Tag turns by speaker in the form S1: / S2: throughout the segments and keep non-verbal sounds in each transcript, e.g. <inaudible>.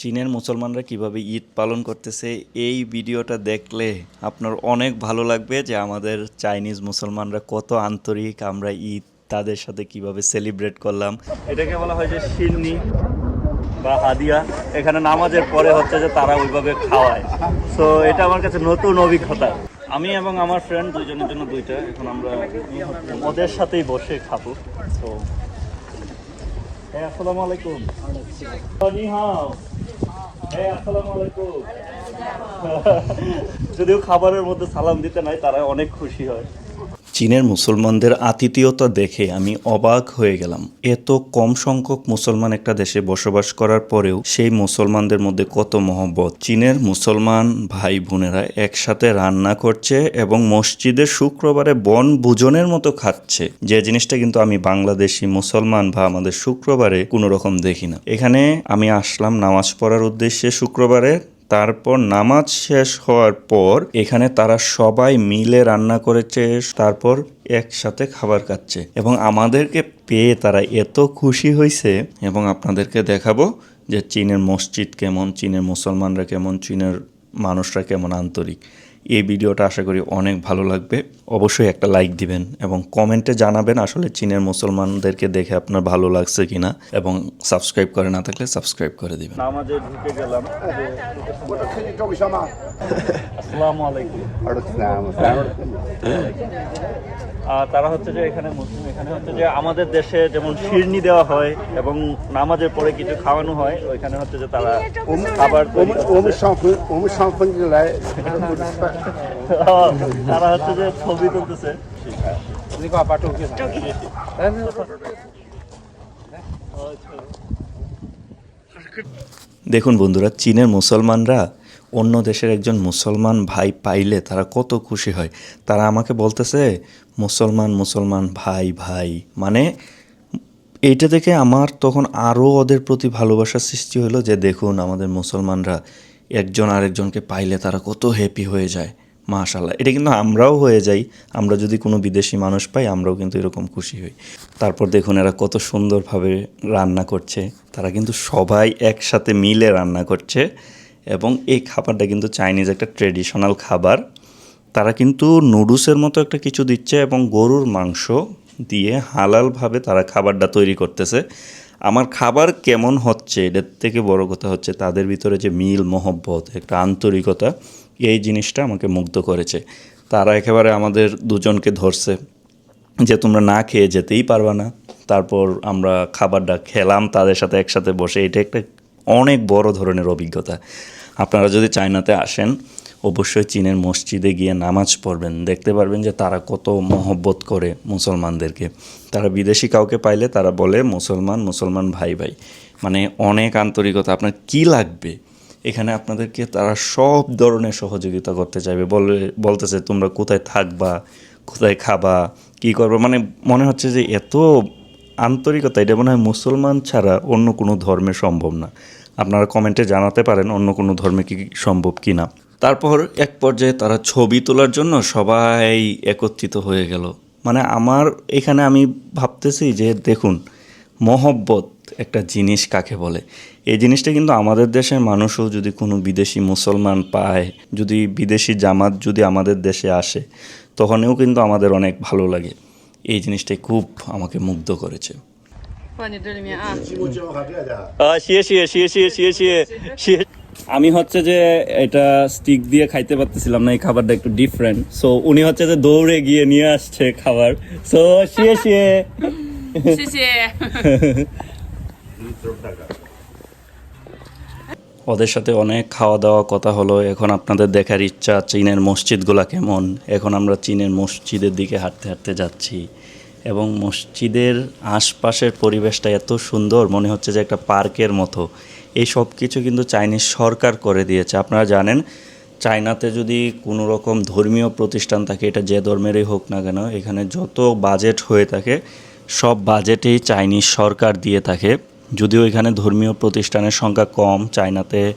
S1: চীনের মুসলমানরা কীভাবে ঈদ পালন করতেছে এই ভিডিওটা দেখলে আপনার অনেক ভালো লাগবে যে আমাদের চাইনিজ মুসলমানরা কত আন্তরিক আমরা ঈদ তাদের সাথে কীভাবে সেলিব্রেট করলাম। এটাকে বলা হয় যে সিন্নি বা হাদিয়া। এখানে নামাজের পরে হচ্ছে যে তারা ওইভাবে খাওয়ায়। সো এটা আমার কাছে নতুন অভিজ্ঞতা। আমি এবং আমার ফ্রেন্ড দুইজনের জন্য দুইটা। এখন আমরা ওদের সাথেই বসে খাব। তো হ্যাঁ আসসালামু আলাইকুম। <laughs> যদিও খাবারের মধ্যে সালাম দিতে নাই তারা অনেক খুশি হয়। চীনের মুসলমানদের আতিথেয়তা দেখে আমি অবাক হয়ে গেলাম। এত কম সংখ্যক মুসলমান একটা দেশে বসবাস করার পরেও সেই মুসলমানদের মধ্যে কত মহব্বত। চীনের মুসলমান ভাই বোনেরা একসাথে রান্না করছে এবং মসজিদে শুক্রবারে বন ভোজনের মতো খাচ্ছে। যে জিনিসটা কিন্তু আমি বাংলাদেশি মুসলমান বা আমাদের শুক্রবারে কোনো রকম দেখি না। এখানে আমি আসলাম নামাজ পড়ার উদ্দেশ্যে শুক্রবারে। তারপর নামাজ শেষ হওয়ার পর এখানে তারা সবাই মিলে রান্না করেছে, তারপর একসাথে খাবার খাচ্ছে। এবং আমাদেরকে পেয়ে তারা এত খুশি হয়েছে। এবং আপনাদেরকে দেখাবো যে চীনের মসজিদ কেমন, চীনের মুসলমানরা কেমন, চীনের মানুষরা কেমন আন্তরিক। এই ভিডিওটা আশা করি অনেক ভালো লাগবে। অবশ্যই একটা লাইক দিবেন এবং কমেন্টে জানাবেন আসলে চীনের মুসলমানদেরকে দেখে আপনার ভালো লাগছে কিনা এবং সাবস্ক্রাইব করে না থাকলে সাবস্ক্রাইব করে দিবেন। <laughs> আসসালামু আলাইকুম। তারা হচ্ছে যে এখানে মুসলিম এখানে হচ্ছে যে আমাদের দেশে যেমন শিরনি দেওয়া হয় এবং নামাজের পরে কিছু খাওয়ানো হয় ওইখানে হচ্ছে যে তারা খাবার <laughs> তারা হচ্ছে যে ছবি তুলতেছে।
S2: আচ্ছা।
S1: দেখুন বন্ধুরা চীনের মুসলমানরা অন্য দেশের একজন মুসলমান ভাই পাইলে তারা কত খুশি হয়। তারা আমাকে বলতেছে, মুসলমান মুসলমান, ভাই ভাই। মানে এইটা দেখে আমার তখন আরও ওদের প্রতি ভালোবাসার সৃষ্টি হলো যে, দেখুন, আমাদের মুসলমানরা একজন আরেকজনকে পাইলে তারা কত হ্যাপি হয়ে যায়। মাশাল্লাহ এটা কিন্তু আমরাও হয়ে যাই। আমরা যদি কোনো বিদেশি মানুষ পাই, আমরাও কিন্তু এরকম খুশি হই। তারপর দেখুন এরা কত সুন্দরভাবে রান্না করছে। তারা কিন্তু সবাই একসাথে মিলে রান্না করছে। এবং এই খাবারটা কিন্তু চাইনিজ একটা ট্রেডিশনাল খাবার। তারা কিন্তু নুডলসের মতো একটা কিছু দিচ্ছে এবং গরুর মাংস দিয়ে হালালভাবে তারা খাবারটা তৈরি করতেছে। আমার খাবার কেমন হচ্ছে, এটার থেকে বড় কথা হচ্ছে তাদের ভিতরে যে মিল, মহব্বত, একটা আন্তরিকতা, এই জিনিসটা আমাকে মুগ্ধ করেছে। তারা একেবারে আমাদের দুজনকে ধরছে যে তোমরা না খেয়ে যেতেই পারবা না। তারপর আমরা খাবারটা খেলাম, তাদের সাথে একসাথে বসে। এটা একটা অনেক বড় ধরনের অভিজ্ঞতা। আপনারা যদি চায়নাতে আসেন, অবশ্যই চীনের মসজিদে গিয়ে নামাজ পড়বেন। দেখতে পারবেন যে তারা কত মহব্বত করে মুসলমানদেরকে। তারা বিদেশি কাউকে পাইলে তারা বলে, মুসলমান মুসলমান, ভাই ভাই। মানে অনেক আন্তরিকতা। আপনার কি লাগবে? এখানে আপনাদেরকে তারা সব ধরনের সহযোগিতা করতে চাইবে। বলে, বলতেছে, তোমরা কোথায় থাকবা? কোথায় খাবা? কি করবে? মানে মনে হচ্ছে যে এত আন্তরিকতা, এটা মনে হয় মুসলমান ছাড়া অন্য কোনো ধর্মে সম্ভব না। আপনারা কমেন্টে জানাতে পারেন অন্য কোনো ধর্মে কি সম্ভব কি না তারপর এক পর্যায়ে তারা ছবি তোলার জন্য সবাই একত্রিত হয়ে গেল। মানে আমার এখানে আমি ভাবতেছি যে, দেখুন, মহব্বত একটা জিনিস কাকে বলে? এই জিনিসটা কিন্তু আমাদের দেশের মানুষও যদি কোনো বিদেশি মুসলমান পায়, যদি বিদেশি জামাত যদি আমাদের দেশে আসে, তখনও কিন্তু আমাদের অনেক ভালো লাগে। এই জিনিসটাই খুব আমাকে মুগ্ধ করেছে। আমি হচ্ছে যে এটা স্টিক দিয়ে খাইতে পারতেছিলাম না এই খাবারটা একটু ডিফারেন্ট সো উনি হচ্ছে যে দৌড়ে গিয়ে নিয়ে আসছে খাবার। সো শিয়ে। শিয়ে
S3: শিয়ে। <laughs>
S1: ওদের সাথে অনেক খাওয়া দাওয়া কথা হলো, এখন আপনাদের দেখার ইচ্ছা চীনের মসজিদগুলো কেমন? এখন আমরা চীনের মসজিদের দিকে হাঁটতে হাঁটতে যাচ্ছি এবং মসজিদের আশপাশের পরিবেশটা এত সুন্দর, মনে হচ্ছে যে একটা পার্কের মতো। এই সব কিছু কিন্তু চাইনিজ সরকার করে দিয়েছে। আপনারা জানেন, চায়নাতে যদি কোনো রকম ধর্মীয় প্রতিষ্ঠান থাকে, এটা যে ধর্মেরই হোক না কেন, এখানে যত বাজেট হয়ে থাকে, সব বাজেটেই চাইনিজ সরকার দিয়ে থাকে। যদিও এখানে ধর্মীয় প্রতিষ্ঠানের সংখ্যা কম, চায়নাতে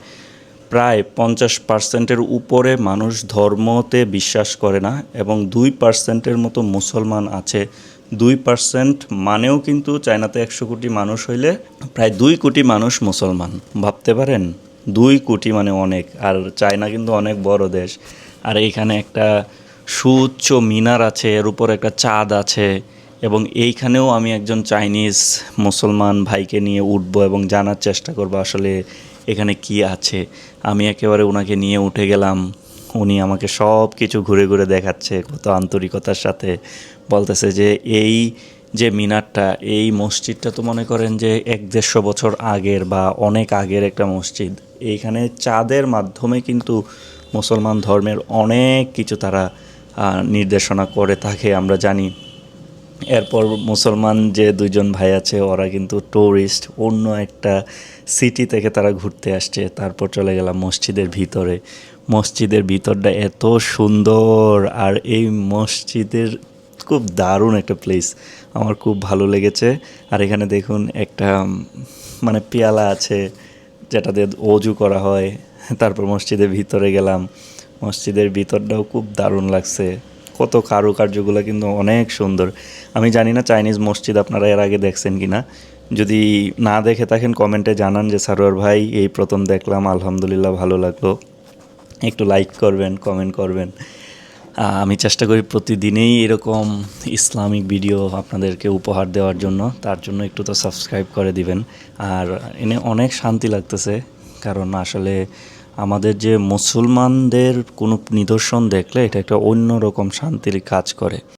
S1: প্রায় পঞ্চাশ পার্সেন্টের উপরে মানুষ ধর্মতে বিশ্বাস করে না এবং দুই পার্সেন্টের মতো মুসলমান আছে। দুই পার্সেন্ট মানেও কিন্তু চায়নাতে একশো কোটি মানুষ হইলে প্রায় দুই কোটি মানুষ মুসলমান। ভাবতে পারেন? দুই কোটি মানে অনেক, আর চায়না কিন্তু অনেক বড় দেশ। আর এখানে একটা সুউচ্চ মিনার আছে, এর উপর একটা চাঁদ আছে। এবং এইখানেও আমি একজন চাইনিজ মুসলমান ভাইকে নিয়ে উঠব এবং জানার চেষ্টা করব আসলে এখানে কি আছে। আমি একেবারে ওনাকে নিয়ে উঠে গেলাম। উনি আমাকে সব কিছু ঘুরে ঘুরে দেখাচ্ছে, কত আন্তরিকতার সাথে বলতেছে যে এই যে মিনারটা, এই মসজিদটা তো মনে করেন যে এক দেড়শো বছর আগের বা অনেক আগের একটা মসজিদ। এইখানে চাঁদের মাধ্যমে কিন্তু মুসলমান ধর্মের অনেক কিছু তারা নির্দেশনা করে থাকে, আমরা জানি। এরপর মুসলমান যে দুজন ভাই আছে, ওরা কিন্তু ট্যুরিস্ট অন্য একটা সিটি থেকে তারা ঘুরতে আসছে। তারপর চলে গেলাম মসজিদের ভিতরে। মসজিদের ভিতরটা এত সুন্দর, আর এই মসজিদের খুব দারুণ একটা প্লেস আমার খুব ভালো লেগেছে। আর এখানে দেখুন একটা মানে পেয়ালা আছে, যেটা দিয়ে অজু করা হয়। তারপর মসজিদের ভিতরে গেলাম। মসজিদের ভিতরটাও খুব দারুণ লাগছে। কত কারুকার্যগুলো কিন্তু অনেক সুন্দর। আমি জানি না চাইনিজ মসজিদ আপনারা এর আগে দেখছেন কি না যদি না দেখে থাকেন, কমেন্টে জানান যে সারোয়ার ভাই, এই প্রথম দেখলাম, আলহামদুলিল্লাহ ভালো লাগল। একটু লাইক করবেন কমেন্ট করবেন। আমি চেষ্টা করি প্রতিদিনেই এরকম ইসলামিক ভিডিও আপনাদেরকে উপহার দেওয়ার জন্য। তার জন্য একটু তো সাবস্ক্রাইব করে দিবেন। আর এনে অনেক শান্তি লাগতেছে। কারণ আসলে আমাদের যে মুসলমানদের কোনো নিদর্শন দেখলে এটা একটা অন্যরকম শান্তির কাজ করে।